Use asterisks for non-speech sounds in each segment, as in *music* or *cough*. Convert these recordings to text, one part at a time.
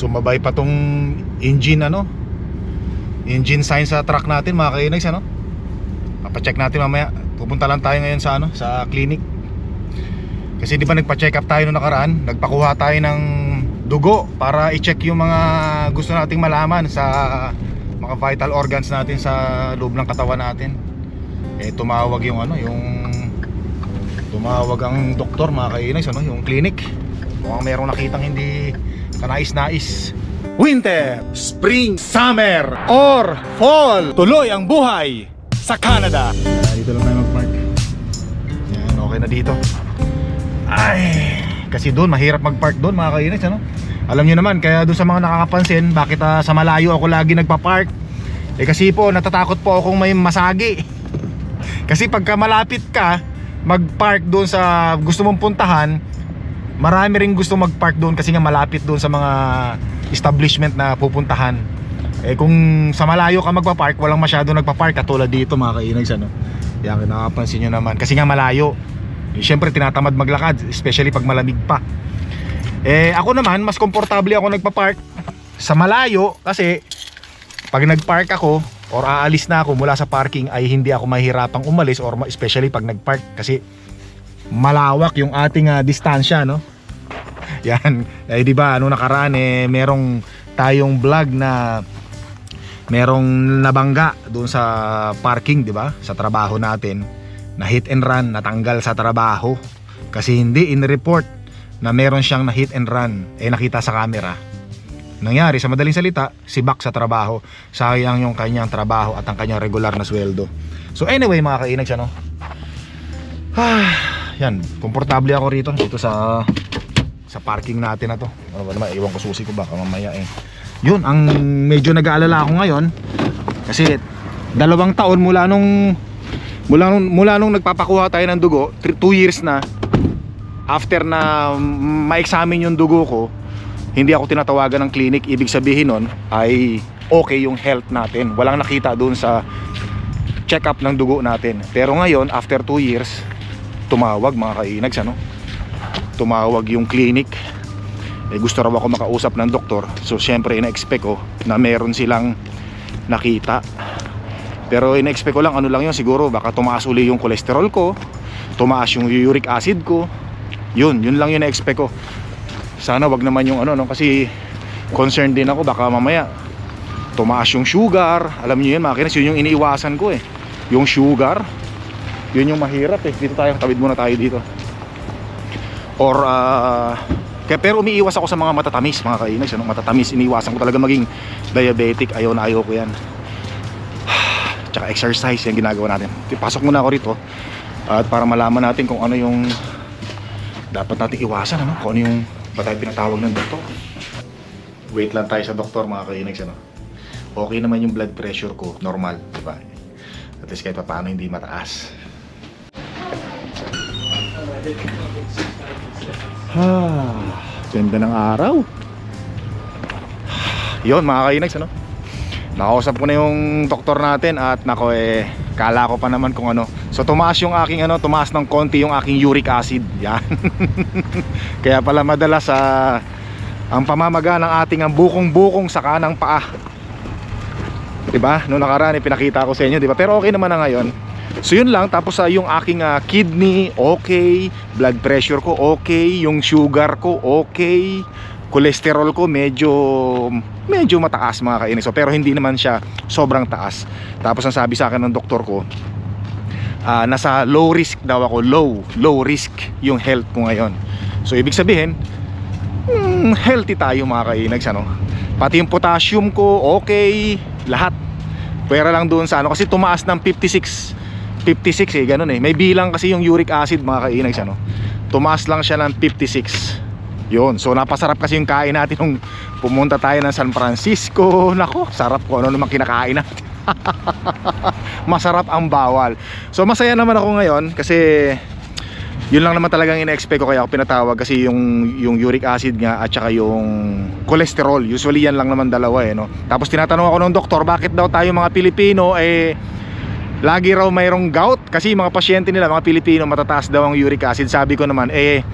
Sumabay pa tong engine ano? Engine sign sa truck natin mga kainags ano? Papacheck natin mamaya. Pupunta lang tayo ngayon sa ano Sa clinic. Kasi di ba nagpa-check up tayo noong nakaraan? Nagpakuha tayo ng dugo Para i-check yung mga gusto nating malaman Sa mga vital organs natin Sa loob ng katawan natin. Eh tumawag yung ano Yung Tumawag ang doktor mga kainags ano Yung clinic. Mukhang merong nakitang hindi kanais-nais Winter, Spring, Summer, or Fall. Tuloy ang buhay sa Canada. Dito lang tayo mag-park. Yan, okay na dito. Ay, kasi doon, mahirap mag-park doon mga kainis ano? Alam nyo naman, kaya doon sa mga nakakapansin Bakit ah, sa malayo ako lagi nagpa-park? Eh kasi po, natatakot po akong may masagi. *laughs* Kasi pagka malapit ka Mag-park doon sa gusto mong puntahan Marami ring gusto mag-park doon kasi nga malapit doon sa mga establishment na pupuntahan. Eh kung sa malayo ka magpa-park, walang masyado nagpa-park katulad dito mga kainags ano. Yan nakakapansin nyo naman kasi nga malayo. Eh, Siyempre tinatamad maglakad, especially pag malamig pa. Eh ako naman, mas komportable ako nagpa-park sa malayo kasi pag nag-park ako or aalis na ako mula sa parking ay hindi ako mahirapang umalis or especially pag nag-park kasi malawak yung ating ah, distansya no? *laughs* Yan. Eh di ba ano nakaraan eh merong tayong vlog na merong nabangga doon sa parking di ba? Sa trabaho natin. Na hit and run natanggal sa trabaho. Kasi hindi in-report na meron siyang na hit and run. Eh nakita sa camera. Nangyari sa madaling salita sibak sa trabaho. Sayang yung kanyang trabaho at ang kanyang regular na sweldo. So anyway mga kainags ano *sighs* ah, yan komportable ako rito dito sa sa parking natin na to. Ano ba naman iwan ko susi ko baka mamaya eh. Yun ang medyo nag-aalala ako ngayon kasi dalawang taon mula nung mula nung, mula nung nagpapakuha tayo ng dugo 2 years na after na ma-examine yung dugo ko hindi ako tinatawagan ng clinic. Ibig sabihin nun ay okay yung health natin. Walang nakita doon sa check up ng dugo natin. Pero ngayon after 2 years tumawag mga kainags ano? Tumawag yung clinic. Eh, gusto raw ako makausap ng doktor. So syempre ina-expect ko na meron silang nakita. Pero ina-expect ko lang ano lang yun siguro baka tumaas uli yung cholesterol ko tumaas yung uric acid ko. Yun yun lang yun na-expect ko. Sana wag naman yung ano no? Kasi concerned din ako baka mamaya tumaas yung sugar. Alam niyo yun mga kinis yun yung iniiwasan ko eh. Yung sugar yun yung mahirap eh. Dito tayo tawid muna tayo dito. Or kaya pero umiiwas ako sa mga matatamis mga kainis ano? matatamis? Iniiwasan ko talaga maging diabetic. Ayaw na ayaw ko yan. *sighs* Tsaka exercise yung ginagawa natin. Pasok muna ako rito. At para malaman natin kung ano yung dapat natin iwasan ano? kung ano yung ba tayo pinatawag ng doktor? Wait lang tayo sa doktor mga kainags ano? okay naman yung blood pressure ko. Normal di ba? At least kahit pa paano hindi mataas Ah, ganda ng araw. Yon mga kainags ano. Nakausap ko na yung doktor natin at nako eh kala ko pa naman kung ano. So tumaas yung aking ano, tumaas ng konti yung aking uric acid. Yan. *laughs* Kaya pala madalas sa ang pamamaga ng ating ang bukong-bukong sa kanang paa. 'Di ba? Noong nakaraan eh, pinakita ko sa inyo, 'di ba? Pero okay naman na ngayon. So yun lang tapos sa yung aking ah, kidney okay, blood pressure ko okay, yung sugar ko okay, cholesterol ko medyo medyo mataas mga kainis. So, pero hindi naman siya sobrang taas. Tapos ang sabi sa akin ng doktor ko, ah, nasa low risk daw ako, low, low risk yung health ko ngayon. So ibig sabihin, hmm, healthy tayo mga kainags ano. Pati yung potassium ko okay, lahat. Pwera lang doon sa ano kasi tumaas ng 56 56 eh, ganun eh. May bilang kasi yung uric acid mga kainags ano. Tumaas lang siya ng 56. Yun. So napasarap kasi yung kain natin nung pumunta tayo ng San Francisco. *laughs* Nako, sarap ko ano naman kinakain natin. *laughs* Masarap ang bawal. So masaya naman ako ngayon kasi yun lang naman talagang ina-expect ko kaya ako pinatawag kasi yung yung uric acid nga at saka yung cholesterol. Usually yan lang naman dalawa eh no. Tapos tinatanong ako ng doktor bakit daw tayo mga Pilipino eh lagi raw mayroong gout kasi mga pasyente nila mga Pilipino matataas daw ang uric acid sabi ko naman eh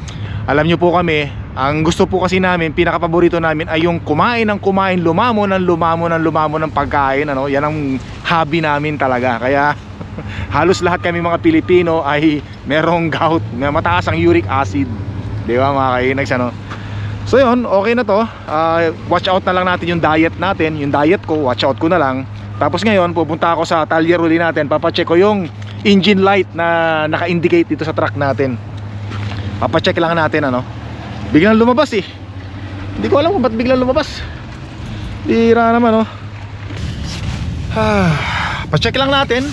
alam nyo po kami Ang gusto po kasi namin, pinakapaborito namin ay yung kumain ng kumain, lumamo ng lumamo ng lumamo ng pagkain. Ano? Yan ang hobby namin talaga. Kaya *laughs* halos lahat kami mga Pilipino ay merong gout, may mataas ang uric acid. Di ba mga kainags ano? So yun, okay na to. Ah, watch out na lang natin yung diet natin. Yung diet ko, watch out ko na lang. Tapos ngayon, pupunta ako sa talyer uli natin. Papacheck ko yung engine light na naka-indicate dito sa truck natin. Papacheck lang natin ano. Biglang lumabas eh. Hindi ko alam kung ba't biglang lumabas. Bira naman oh. *sighs* Ah, pacheck lang natin.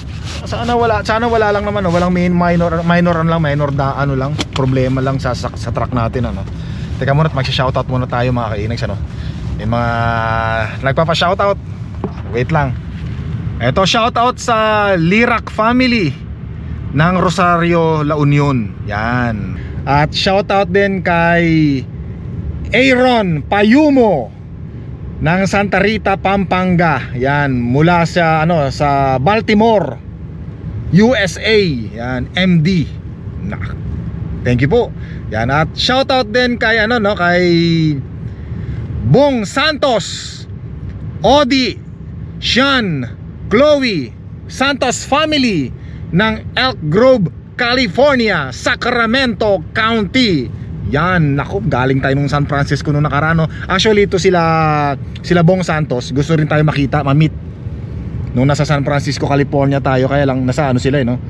Sana wala, sana wala lang naman, oh. walang main minor minor ano lang, minor da ano lang, problema lang sa sa, sa truck natin ano. Teka muna, magsi-shoutout muna tayo mga kainags ano. Yung mga nagpapa-shoutout. Wait lang. Ito shoutout sa Lirak family ng Rosario La Union. Yan. At shoutout din kay Aaron Payumo ng Santa Rita, Pampanga. Yan, mula sa ano sa Baltimore, USA. Yan, MD. Nak. Thank you po. Yan at shoutout din kay ano no kay Bong Santos, Odi, Sean, Chloe, Santos family ng Elk Grove, California, Sacramento County. Yan, naku, galing tayo nung San Francisco nung nakarano. Actually, ito sila sila Bong Santos. Gusto rin tayo makita, ma-meet. Nung nasa San Francisco, California tayo, kaya lang nasa ano sila eh, no?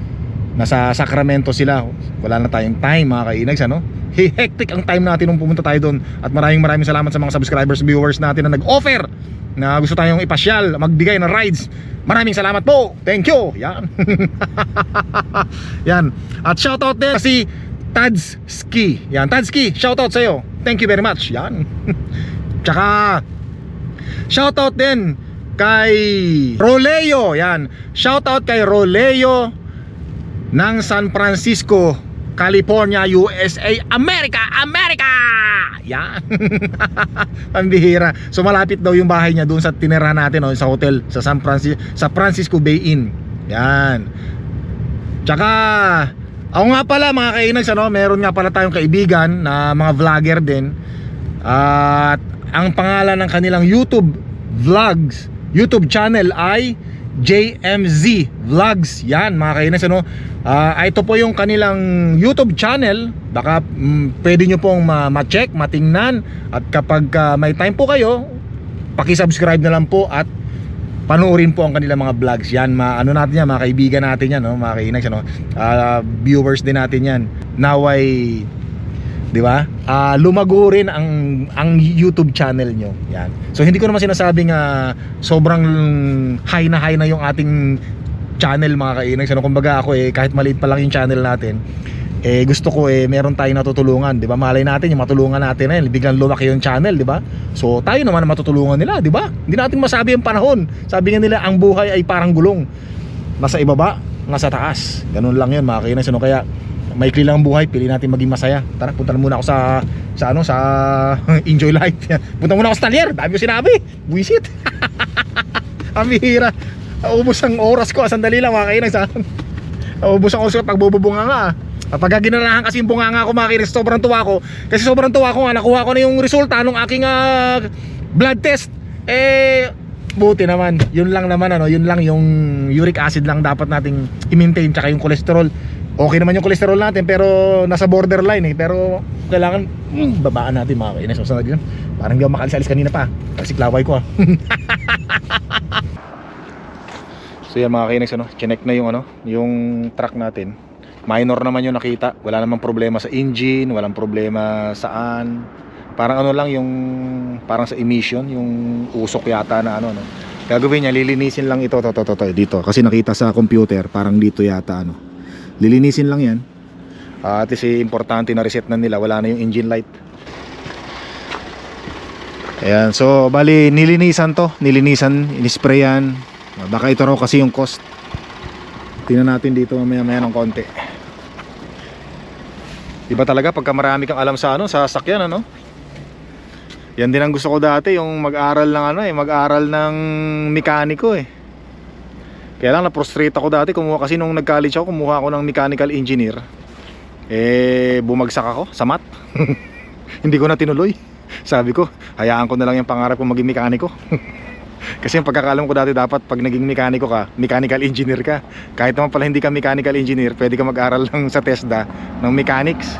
Nasa Sacramento sila. Wala na tayong time, mga kainags, ano? Hey, hectic ang time natin nung pumunta tayo doon. At maraming maraming salamat sa mga subscribers, viewers natin na nag-offer na gusto tayong ipasyal, magbigay ng rides. Maraming salamat po. Thank you. Yan. *laughs* Yan. At shoutout din si Tads Ski. Yan, Tads Ski, shoutout sa iyo. Thank you very much. Yan. *laughs* Tsaka shoutout din kay Roleo. Yan. Shoutout kay Roleo ng San Francisco, California, USA, America, America! Yan. *laughs* Ang bihira. So malapit daw yung bahay niya doon sa tinirahan natin no, sa hotel sa San Francisco sa Francisco Bay Inn. Yan. Tsaka ako nga pala mga kainags ano, meron nga pala tayong kaibigan na mga vlogger din. At ang pangalan ng kanilang YouTube vlogs, YouTube channel ay JMZ Vlogs. Yan mga kainas ano. Ah, ito po yung kanilang YouTube channel. Baka mm, pwede nyo pong ma- ma-check, matingnan at kapag ah, may time po kayo, paki-subscribe na lang po at panoorin po ang kanilang mga vlogs. Yan, ma ano natin yan, mga kaibigan natin yan, no? mga kainags ano. Ah, viewers din natin yan. Naway 'di ba? Ah, lumago rin ang ang YouTube channel nyo. Yan. So hindi ko naman sinasabing ah, sobrang high na high na yung ating channel mga kainags. Ano kumbaga ako eh kahit maliit pa lang yung channel natin, eh gusto ko eh meron tayong natutulungan, 'di ba? Malay natin yung matulungan natin na yun, biglang lumaki yung channel, 'di ba? So tayo naman ang matutulungan nila, 'di ba? Hindi natin masabi ang panahon. Sabi nga nila ang buhay ay parang gulong. Nasa ibaba, nasa taas. Ganun lang 'yun mga kainas. Ano kaya maikli lang ang buhay, pili natin maging masaya. Tara, punta na muna ako sa sa ano, sa *laughs* Enjoy Life. *laughs* punta muna ako sa Talyer. Dami ko sinabi. Buisit. *laughs* ang bihira. Ubus ang oras ko, sandali lang mga kainan sa Ubus ang oras ko pagbububunga nga. Kapag ginanahan kasi yung bunganga ko mga kainan, sobrang tuwa ko. Kasi sobrang tuwa ko nga, nakuha ko na yung resulta ng aking ah, blood test. Eh, buti naman. Yun lang naman ano, yun lang yung uric acid lang dapat nating i-maintain tsaka yung cholesterol. Okay naman yung cholesterol natin pero nasa borderline eh. Pero kailangan mm, babaan natin mga kainis. So, yun. Parang di ako makalisalis kanina pa. Kasi klaway ko ah. *laughs* so yan mga kainis ano, chinek na yung ano, yung truck natin. Minor naman yung nakita. Wala namang problema sa engine, walang problema saan. Parang ano lang yung parang sa emission, yung usok yata na ano no. Gagawin niya, lilinisin lang ito, to, to, to, to, dito. Kasi nakita sa computer, parang dito yata ano. Lilinisin lang yan. Ah, at si importante na reset na nila, wala na yung engine light. Ayan, so bali nilinisan to, nilinisan, inisprayan. Baka ito raw kasi yung cost. Tingnan natin dito mamaya maya ng konti. Iba talaga pagka marami kang alam sa ano, sa sasakyan ano. Yan din ang gusto ko dati, yung mag-aral ng ano eh, mag-aral ng mekaniko eh. Kaya lang na-frustrate ako dati, kumuha kasi nung nag-college ako, kumuha ako ng mechanical engineer. Eh, bumagsak ako sa math. *laughs* Hindi ko na tinuloy. Sabi ko, hayaan ko na lang yung pangarap ko maging mekaniko. *laughs* Kasi yung pagkakalam ko dati dapat pag naging mekaniko ka, mechanical engineer ka. Kahit naman pala hindi ka mechanical engineer, pwede ka mag-aral *laughs* lang sa TESDA ng mechanics.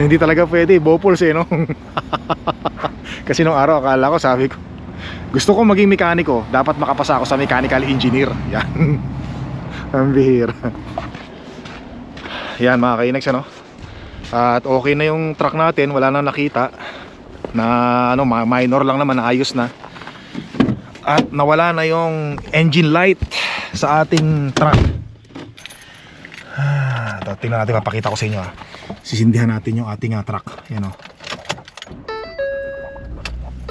hindi talaga pwede, Bopols eh no. Kasi nung araw akala ko, sabi ko, gusto ko maging mekaniko, dapat makapasa ako sa mechanical engineer. *laughs* Yan. Ang bihira. Yan mga kainags ano. At okay na yung truck natin, wala nang nakita na ano minor lang naman ayos na. At nawala na yung engine light sa ating truck. *sighs* Ah, tingnan natin papakita ko sa inyo ah. Sisindihan natin yung ating ah, truck. Yan oh.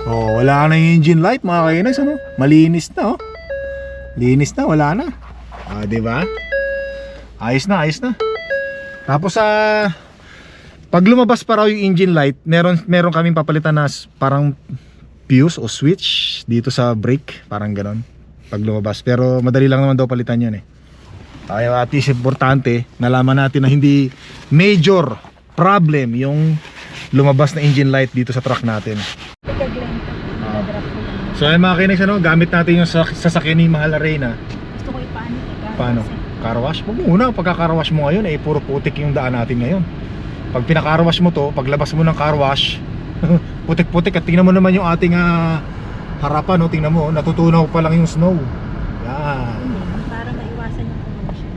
Oh, wala na yung engine light mga kainags ano. Malinis na oh. Linis na, wala na. Ah, di ba? Ayos na, ayos na. Tapos sa pag lumabas pa raw yung engine light, meron meron kaming papalitan na parang fuse o switch dito sa brake, parang ganon. Pag lumabas, pero madali lang naman daw palitan 'yun eh. Kaya at least importante, nalaman natin na hindi major problem yung lumabas na engine light dito sa truck natin. Pagkaglento, nag-drop ko lang. So ay mga kinex, ano, gamit natin yung sak- sasakyan ni Mahal Arena. Gusto ko ipaano eh. Paano? Car wash? Huwag mo muna, pagka car wash mo ngayon, eh puro putik yung daan natin ngayon. Pag pinaka-car wash mo to, paglabas mo ng car wash, *laughs* putik-putik at tingnan mo naman yung ating ah, harapan, no? tingnan mo, natutunaw pa lang yung snow. Yan. Hindi, para maiwasan yung pollution.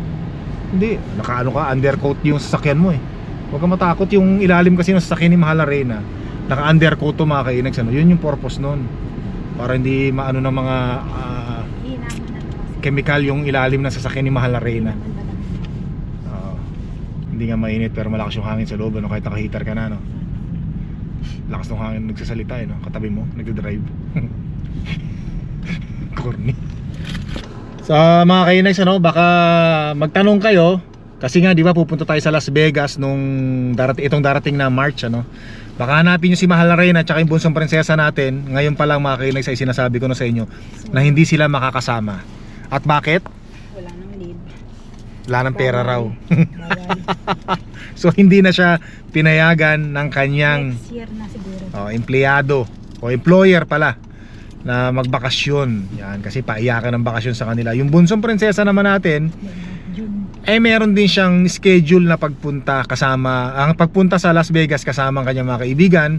Hindi, nakaano ka, undercoat yung sasakyan mo eh. Huwag ka matakot yung ilalim kasi ng sasakyan ni Mahal Arena. Naka-undercoat to mga kainags, ano? Yun yung purpose nun. Para hindi maano ng mga ah, na kasi. chemical yung ilalim ng sasakyan ni Mahal naman balang. Oo. hindi nga mainit pero malakas yung hangin sa loob ano kahit naka-heater ka na no. Lakas ng hangin nagsasalita eh no, katabi mo, nagde-drive. *laughs* Corny. Sa mga kainags ano, baka magtanong kayo kasi nga 'di ba pupunta tayo sa Las Vegas nung darating itong darating na March ano. Baka hanapin nyo si Mahal na Reyna at yung bunsong prinsesa natin. Ngayon pa lang mga kainags ay sinasabi ko na sa inyo na hindi sila makakasama. At bakit? Wala nang lead. Wala ng pera raw. *laughs* So hindi na siya pinayagan ng kanyang Next year na siguro. oh, empleyado o employer pala na magbakasyon. Yan kasi paiyakan ng bakasyon sa kanila. Yung bunsong prinsesa naman natin, June. Eh meron din siyang schedule na pagpunta kasama ang pagpunta sa Las Vegas kasama ang kanyang mga kaibigan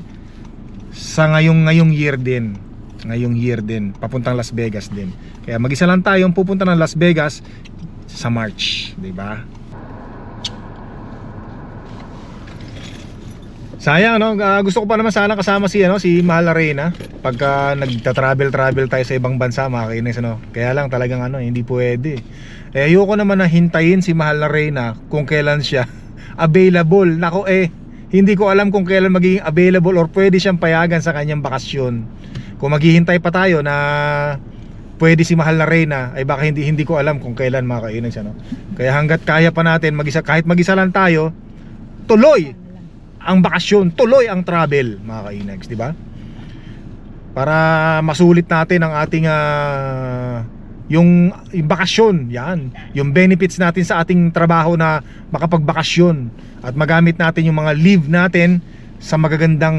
sa ngayong ngayong year din. Ngayong year din, papuntang Las Vegas din. Kaya mag-isa lang tayong pupunta ng Las Vegas sa March, 'di ba? Sayang no, Ah, gusto ko pa naman sana kasama si ano si Mahal Arena pagka nagta-travel travel tayo sa ibang bansa mga kainis ano. Kaya lang talagang ano hindi pwede. Eh ayoko naman na hintayin si Mahal Arena kung kailan siya *laughs* available. Nako eh hindi ko alam kung kailan magiging available or pwede siyang payagan sa kanyang bakasyon. Kung maghihintay pa tayo na pwede si Mahal na Reyna ay baka hindi hindi ko alam kung kailan mga kainis ano. Kaya hanggat kaya pa natin mag-isa kahit mag-isa lang tayo, tuloy ang bakasyon, tuloy ang travel, mga kainags, di ba? Para masulit natin ang ating ah, yung, yung bakasyon, yan. Yung benefits natin sa ating trabaho na makapagbakasyon at magamit natin yung mga leave natin sa magagandang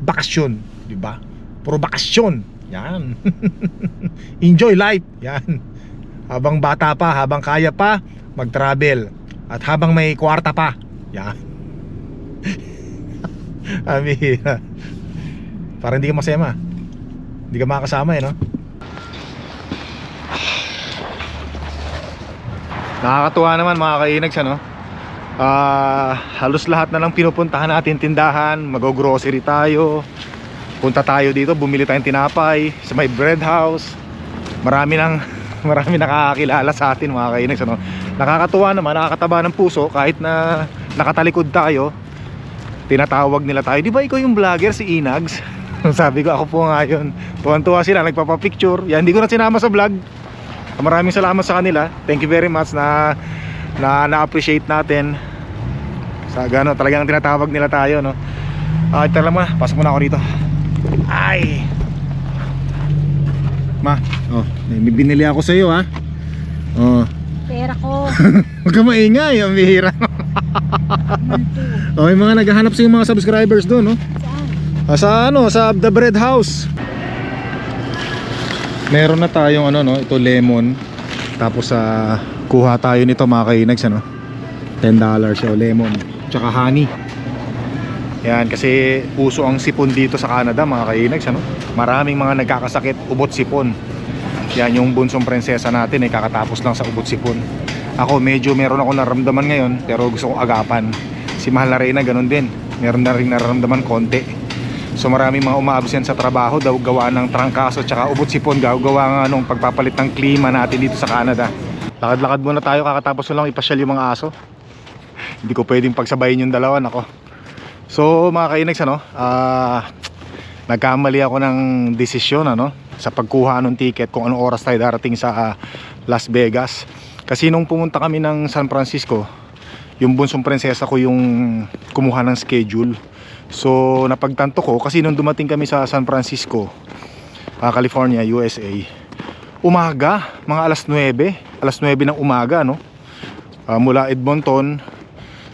bakasyon, di ba? Puro bakasyon, yan. *laughs* Enjoy life, yan. Habang bata pa, habang kaya pa, mag-travel. At habang may kwarta pa, yan. *laughs* Amira. Para hindi ka masema. Hindi ka makakasama eh, no? Nakakatuwa naman mga kainags, ano? Ah, halos lahat na lang pinupuntahan natin tindahan, mag-grocery tayo. Punta tayo dito, bumili tayong tinapay sa may bread house. Marami nang *laughs* marami nakakakilala sa atin mga kainags, ano? Nakakatuwa naman, nakakataba ng puso kahit na nakatalikod tayo tinatawag nila tayo. Di ba ikaw yung vlogger si Inags? *laughs* Sabi ko ako po nga yun. Tuwan-tuwa sila, nagpapapicture. Yan, hindi ko na sinama sa vlog. Maraming salamat sa kanila. Thank you very much na na na-appreciate natin. Sa gano, talagang tinatawag nila tayo, no? Ah, ito lang muna. Pasok muna ako dito. Ay! Ma, oh, may binili ako sa iyo, ha? Oh, Pera ko. *laughs* Huwag ka maingay, ang bihira. Oh, may mga naghahanap sa mga subscribers doon, no? Saan? Ah, sa ano, sa The Bread House. Meron na tayong ano no, ito lemon. Tapos sa kuha tayo nito mga kainags ano. $10 siya o lemon. Tsaka honey. Yan kasi puso ang sipon dito sa Canada mga kainags ano. Maraming mga nagkakasakit ubot sipon. Yan yung bunsong prinsesa natin ay kakatapos lang sa ubot sipon. Ako medyo meron ako naramdaman ngayon pero gusto ko agapan. Si Mahal na Reyna ganun din. Meron na rin nararamdaman konti. So maraming mga umaabsent sa trabaho daw gawa ng trangkaso tsaka ubot sipon gaw gawa nga nung pagpapalit ng klima natin dito sa Canada. Lakad-lakad muna tayo kakatapos ko lang ipasyal yung mga aso. *laughs* Hindi ko pwedeng pagsabayin yung dalawa nako. So mga kainags ano, ah nagkamali ako ng desisyon ano sa pagkuha ng ticket kung anong oras tayo darating sa ah, Las Vegas. Kasi nung pumunta kami ng San Francisco, yung bunsong prinsesa ko yung kumuha ng schedule. So napagtanto ko kasi nung dumating kami sa San Francisco, ah, California, USA, umaga, mga alas 9, alas 9 ng umaga no. Ah, mula Edmonton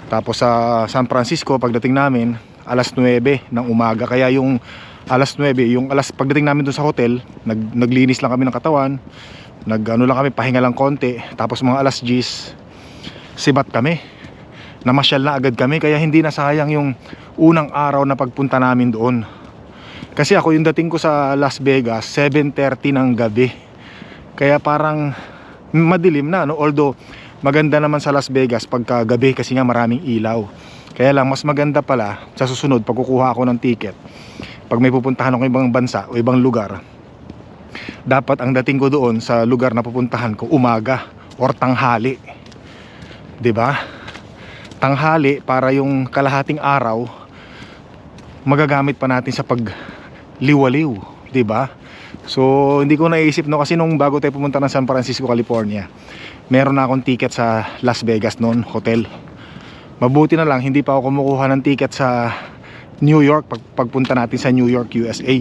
tapos sa San Francisco pagdating namin alas 9 ng umaga. Kaya yung alas 9, yung alas pagdating namin dun sa hotel, nag, naglinis lang kami ng katawan. Nag ano lang kami, pahinga lang konti. Tapos mga alas 10, sibat kami. Namasyal na agad kami kaya hindi na sayang yung unang araw na pagpunta namin doon. Kasi ako yung dating ko sa Las Vegas, 7.30 ng gabi. Kaya parang madilim na, no? Although maganda naman sa Las Vegas pagka gabi kasi nga maraming ilaw. Kaya lang mas maganda pala sa susunod pag kukuha ako ng ticket. Pag may pupuntahan ako ibang bansa o ibang lugar, dapat ang dating ko doon sa lugar na pupuntahan ko umaga or tanghali. 'Di ba? Tanghali para yung kalahating araw magagamit pa natin sa pagliwaliw, 'di ba? So hindi ko naisip no kasi nung bago tayo pumunta ng San Francisco, California, meron na akong ticket sa Las Vegas noon, hotel. Mabuti na lang hindi pa ako kumukuha ng ticket sa New York pag pagpunta natin sa New York, USA.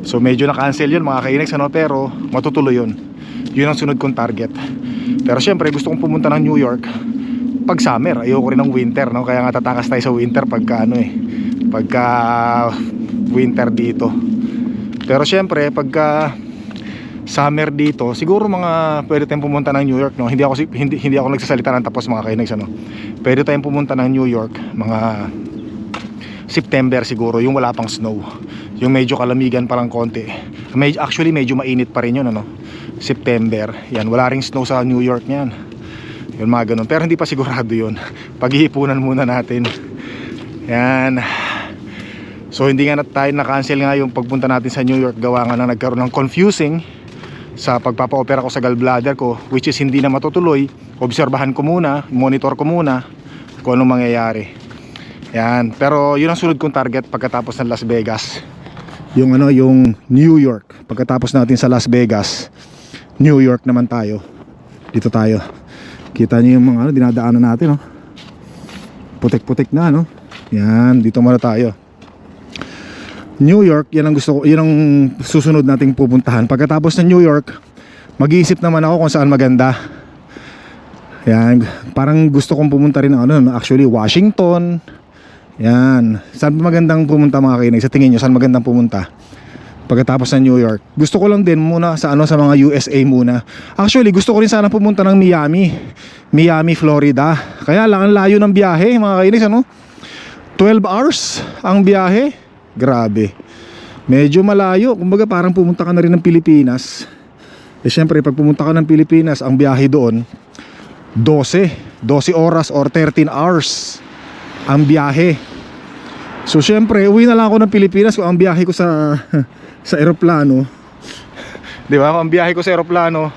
So medyo na-cancel yun mga kainex ano pero matutuloy yun. Yun ang sunod kong target. Pero syempre gusto kong pumunta ng New York pag summer. Ayoko rin ng winter no kaya nga tatakas tayo sa winter pagka ano eh pagka winter dito. Pero syempre pagka summer dito, siguro mga pwede tayong pumunta ng New York no. Hindi ako hindi hindi ako nagsasalita ng tapos mga kainex ano. Pwede tayong pumunta ng New York mga September siguro, yung wala pang snow. Yung medyo kalamigan pa lang konti. Med- actually, medyo mainit pa rin yun, ano? September. Yan, wala ring snow sa New York niyan. Yun, mga ganun. Pero hindi pa sigurado yun. Paghihipunan muna natin. Yan. So, hindi nga na tayo na-cancel nga yung pagpunta natin sa New York. Gawa nga na nagkaroon ng confusing sa pagpapa-opera ko sa gallbladder ko. Which is hindi na matutuloy. Obserbahan ko muna, monitor ko muna kung anong mangyayari. Yan, pero yun ang sunod kong target pagkatapos ng Las Vegas. Yung ano, yung New York. Pagkatapos natin sa Las Vegas, New York naman tayo. Dito tayo. Kita niyo yung mga ano, dinadaanan natin, no? Putik-putik na, no? Yan, dito muna tayo. New York, yan ang gusto ko, yan ang susunod nating pupuntahan. Pagkatapos ng New York, mag-iisip naman ako kung saan maganda. Yan, parang gusto kong pumunta rin ng ano, actually Washington, yan. Saan magandang pumunta mga kainig? Sa tingin nyo, saan magandang pumunta? Pagkatapos ng New York. Gusto ko lang din muna sa ano sa mga USA muna. Actually, gusto ko rin sana pumunta ng Miami. Miami, Florida. Kaya lang ang layo ng biyahe, mga kainis, ano? 12 hours ang biyahe. Grabe. Medyo malayo. Kumbaga parang pumunta ka na rin ng Pilipinas. Eh syempre, pag pumunta ka ng Pilipinas, ang biyahe doon 12. 12 oras or 13 hours ang biyahe. So syempre, uwi na lang ako ng Pilipinas kung ang biyahe ko sa *laughs* sa eroplano. *laughs* 'Di ba? Ang biyahe ko sa eroplano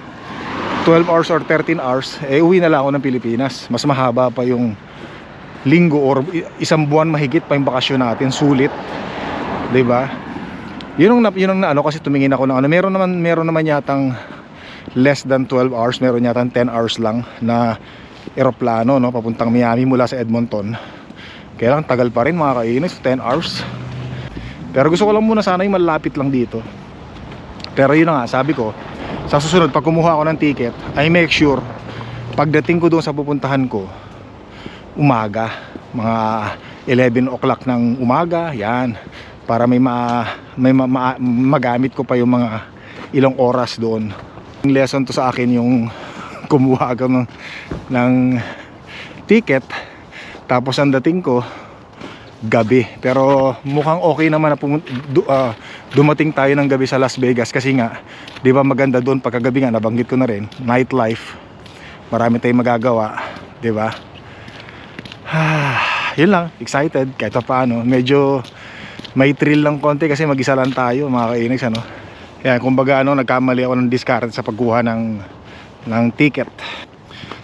12 hours or 13 hours, eh uwi na lang ako ng Pilipinas. Mas mahaba pa yung linggo or isang buwan mahigit pa yung bakasyon natin, sulit. 'Di ba? Yun ang yun ang ano kasi tumingin ako ng ano, meron naman meron naman yatang less than 12 hours, meron yatang 10 hours lang na eroplano no papuntang Miami mula sa Edmonton. Kaya lang tagal pa rin mga kainis, 10 hours. Pero gusto ko lang muna sana yung malapit lang dito. Pero yun na nga, sabi ko, sa susunod pag kumuha ako ng ticket, I make sure pagdating ko doon sa pupuntahan ko, umaga mga 11 o'clock ng umaga yan para may ma, may ma- ma- magamit ko pa yung mga ilang oras doon. Yung lesson to sa akin yung *laughs* kumuha ako ng, ng ticket tapos ang dating ko gabi. Pero mukhang okay naman na pumun- du- ah, dumating tayo ng gabi sa Las Vegas kasi nga 'di ba maganda doon pagkagabi nga nabanggit ko na rin nightlife. Marami tayong magagawa 'di ba? Ah, *sighs* yun lang excited kahit pa paano medyo may thrill lang konti kasi mag-isa lang tayo mga kainags ano. Yan kumbaga ano nagkamali ako ng discard sa pagkuha ng ng ticket.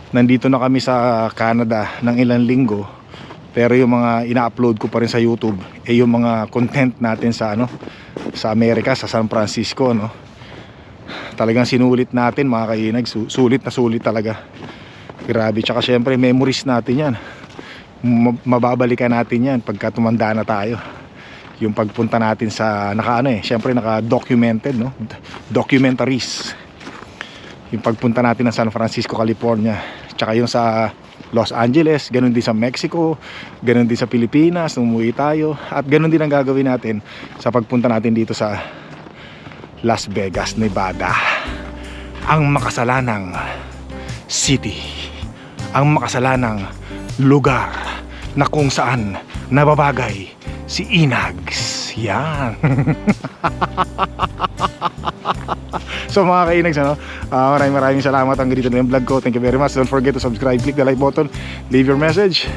Nandito na kami sa Canada ng ilang linggo pero yung mga ina-upload ko pa rin sa YouTube eh yung mga content natin sa ano sa Amerika sa San Francisco no talagang sinulit natin mga kainag Su- sulit na sulit talaga. Grabe tsaka syempre memories natin yan. Ma- mababalikan natin yan pagka tumanda na tayo yung pagpunta natin sa naka ano eh syempre naka documented no? Documentaries. Yung pagpunta natin ng San Francisco, California. Tsaka yung sa Los Angeles ganun din sa Mexico ganun din sa Pilipinas umuwi tayo. At ganun din ang gagawin natin sa pagpunta natin dito sa Las Vegas, Nevada. Ang makasalanang city. Ang makasalanang lugar na kung saan nababagay si Inags yan *laughs* So mga kainags, ano, ah, maraming maraming salamat ang ganito na yung vlog ko. Thank you very much. Don't forget to subscribe, click the like button, leave your message.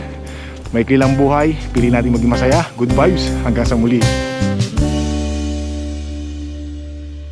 May kilang buhay, pili natin maging masaya. Good vibes. Hanggang sa muli.